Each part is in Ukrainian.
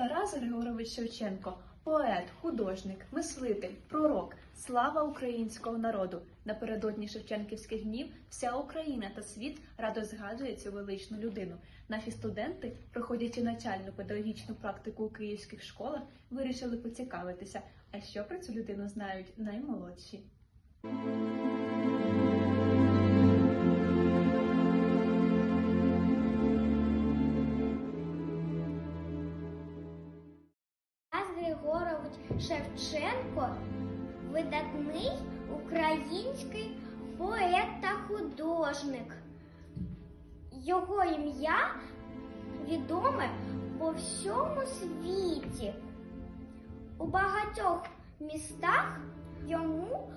Тарас Григорович Шевченко поет, художник, мислитель, пророк, слава українського народу. Напередодні Шевченківських днів вся Україна та світ радо згадує цю величну людину. Наші студенти, проходячи навчальну педагогічну практику у київських школах, вирішили поцікавитися, а що про цю людину знають наймолодші. Шевченко видатний український поет та художник. Його ім'я відоме по всьому світі. У багатьох містах йому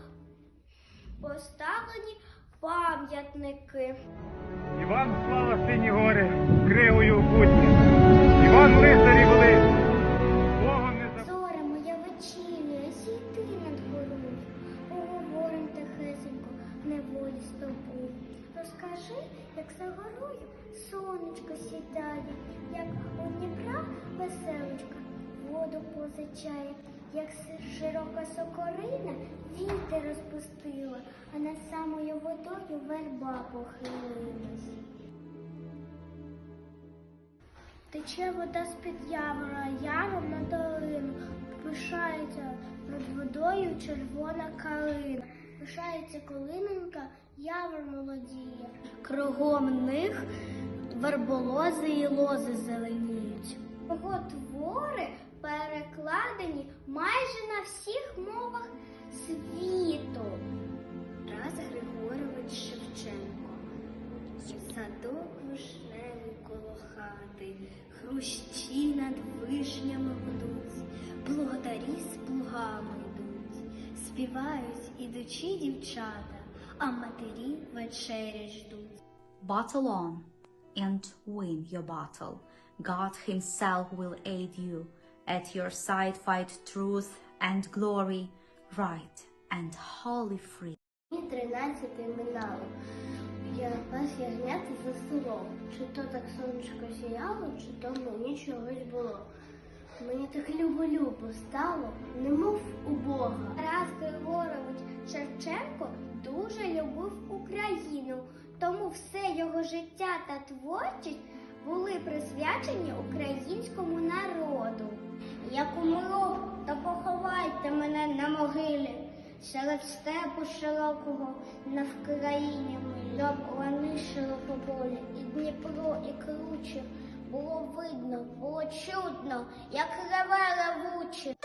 поставлені пам'ятники. Іван слава сині гори, кривою будні. Іван лицарі в з тобою. Розкажи, як за горою сонечко сідає, як у Дніпра веселочка воду позичає, як широка сокорина вітер розпустила, а над самою водою верба похилилась. Тече вода з-під явора, яром на долину, пишається над водою червона калина, пишається колиненька, явор молодіє. Кругом них верболози і лози зеленіють. Його твори перекладені майже на всіх мовах світу. Тарас Григорович Шевченко. Садок вишневий коло хати, хрущі над вишнями гудуть, благодарі з плугами йдуть, співають ідучі дівчата, а матері вечеря ждуть. Battle on and win your battle. God Himself will aid you. At your side fight truth and glory, right and wholly free. Мені тринадцяти минало. Я пас ягнята за селом. Чи то так сонечко сіяло, чи то мені чогось було. Мені так любо-любо стало, немов у Бога. Тарас Григорович Шевченко дуже любив Україну, тому все його життя та творчість були присвячені українському народу. Як умру, то поховайте мене на могилі. Серед степу широкого на Вкраїні до лани широкополі, і Дніпро, і круче було видно, було чудно, як реве ревуче.